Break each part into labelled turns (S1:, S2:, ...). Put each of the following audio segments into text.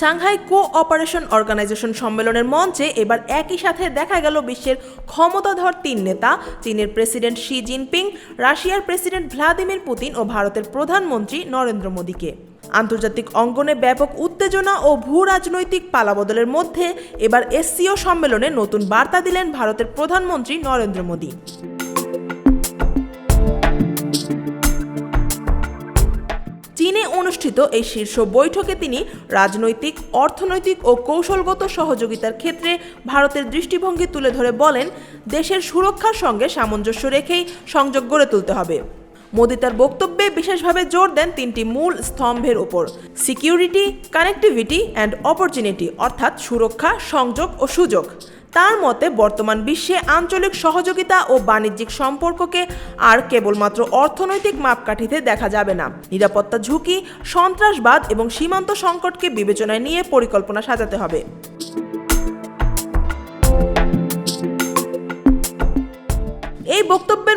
S1: Shanghai কো operation organisation সম্মেলনের মঞ্চে এবার একই সাথে দেখা গেল বিশ্বের ক্ষমতাধর তিন নেতা। চীনের প্রেসিডেন্ট শি জিনপিং, রাশিয়ার প্রেসিডেন্ট ভ্লাদিমির পুতিন ও ভারতের প্রধানমন্ত্রী নরেন্দ্র মোদীকে। আন্তর্জাতিক অঙ্গনে ব্যাপক উত্তেজনা ও ভূ রাজনৈতিক পালাবদলের মধ্যে এবার এসসিও সম্মেলনে নতুন বার্তা দিলেন ভারতের প্রধানমন্ত্রী নরেন্দ্র মোদী। চীনে অনুষ্ঠিত এই শীর্ষ বৈঠকে তিনি রাজনৈতিক, অর্থনৈতিক ও কৌশলগত সহযোগিতার ক্ষেত্রে ভারতের দৃষ্টিভঙ্গি তুলে ধরে বলেন, দেশের সুরক্ষার সঙ্গে সামঞ্জস্য রেখেই সংযোগ গড়ে তুলতে হবে। মোদি তার বক্তব্যে বিশেষভাবে জোর দেন তিনটি মূল স্তম্ভের ওপর সিকিউরিটি, কানেক্টিভিটি অ্যান্ড অপরচুনিটি, অর্থাৎ সুরক্ষা, সংযোগ ও সুযোগ। তার মতে বর্তমান বিশ্বে আঞ্চলিক সহযোগিতা ও বাণিজ্যিক সম্পর্ককে আর কেবলমাত্র অর্থনৈতিক মাপকাঠিতে দেখা যাবে না। নিরাপত্তা ঝুঁকি, সন্ত্রাসবাদ এবং সীমান্ত সংকটকে বিবেচনায় নিয়ে পরিকল্পনা সাজাতে হবে।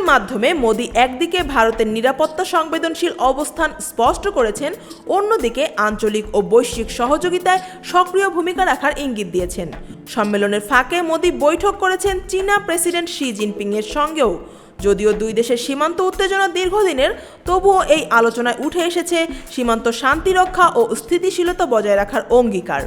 S1: বক্তব্যের মাধ্যমে মোদি একদিকে ভারতের নিরাপত্তা সংবেদনশীল অবস্থান স্পষ্ট করেছেন, অন্যদিকে আঞ্চলিক ও বৈশ্বিক সহযোগিতায় সক্রিয় ভূমিকা রাখার ইঙ্গিত দিয়েছেন। সম্মেলনের ফাঁকে মোদি বৈঠক করেছেন চীনা প্রেসিডেন্ট শি জিনপিং এর সঙ্গেও। যদিও দুই দেশের সীমান্ত উত্তেজনা দীর্ঘদিনের, তবুও এই আলোচনায় উঠে এসেছে সীমান্ত শান্তি রক্ষা ও স্থিতিশীলতা বজায় রাখার অঙ্গীকার।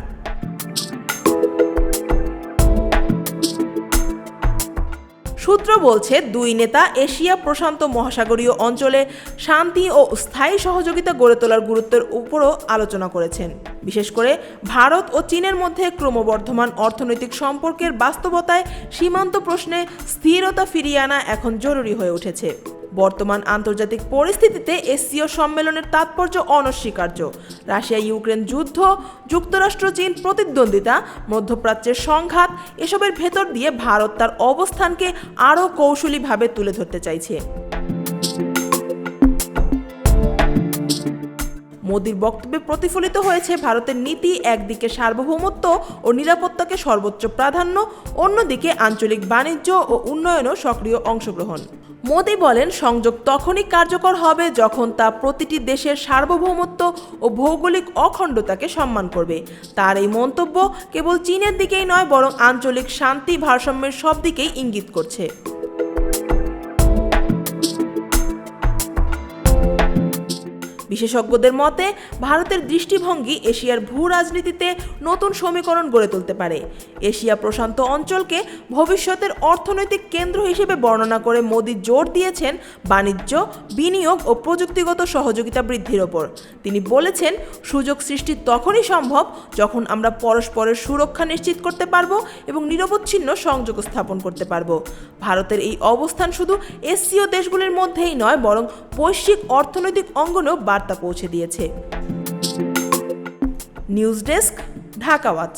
S1: সূত্র বলছে, দুই নেতা এশিয়া প্রশান্ত মহাসাগরীয় অঞ্চলে শান্তি ও স্থায়ী সহযোগিতা গড়ে তোলার গুরুত্বের উপরও আলোচনা করেছেন। বিশেষ করে ভারত ও চীনের মধ্যে ক্রমবর্ধমান অর্থনৈতিক সম্পর্কের বাস্তবতায় সীমান্ত প্রশ্নে স্থিরতা ফিরিয়ে আনা এখন জরুরি হয়ে উঠেছে। বর্তমান আন্তর্জাতিক পরিস্থিতিতে এসসিও সম্মেলনের তাৎপর্য অনস্বীকার্য। রাশিয়া, ইউক্রেন যুদ্ধ, যুক্তরাষ্ট্র, চীন প্রতিদ্বন্দ্বিতা, মধ্যপ্রাচ্যের সংঘাত, এসবের ভেতর দিয়ে ভারত তার অবস্থানকে আরও কৌশলীভাবে তুলে ধরতে চাইছে। মোদির বক্তব্যে প্রতিফলিত হয়েছে, ভারতের নীতি একদিকে সার্বভৌমত্ব ও নিরাপত্তাকে সর্বোচ্চ প্রাধান্য, অন্যদিকে আঞ্চলিক বাণিজ্য ও উন্নয়নও সক্রিয় অংশগ্রহণ। মোদি বলেন, সংযোগ তখনই কার্যকর হবে যখন তা প্রতিটি দেশের সার্বভৌমত্ব ও ভৌগোলিক অখণ্ডতাকে সম্মান করবে। তার এই মন্তব্য কেবল চীনের দিকেই নয়, বরং আঞ্চলিক শান্তি ভারসাম্যের সব দিকেই ইঙ্গিত করছে। বিশেষজ্ঞদের মতে, ভারতের দৃষ্টিভঙ্গি এশিয়ার ভূ রাজনীতিতে নতুন সমীকরণ গড়ে তুলতে পারে। এশিয়া প্রশান্ত অঞ্চলকে ভবিষ্যতের অর্থনৈতিক কেন্দ্র হিসেবে বর্ণনা করে মোদি জোর দিয়েছেন বাণিজ্য, বিনিয়োগ ও প্রযুক্তিগত সহযোগিতা বৃদ্ধির ওপর। তিনি বলেছেন, সুযোগ সৃষ্টি তখনই সম্ভব যখন আমরা পরস্পরের সুরক্ষা নিশ্চিত করতে পারব এবং নিরবচ্ছিন্ন সংযোগ স্থাপন করতে পারব। ভারতের এই অবস্থান শুধু এসসিও দেশগুলির মধ্যেই নয়, বরং বৈশ্বিক অর্থনৈতিক অঙ্গনেও বার্তা পৌঁছে দিয়েছে। News desk Dhaka watch.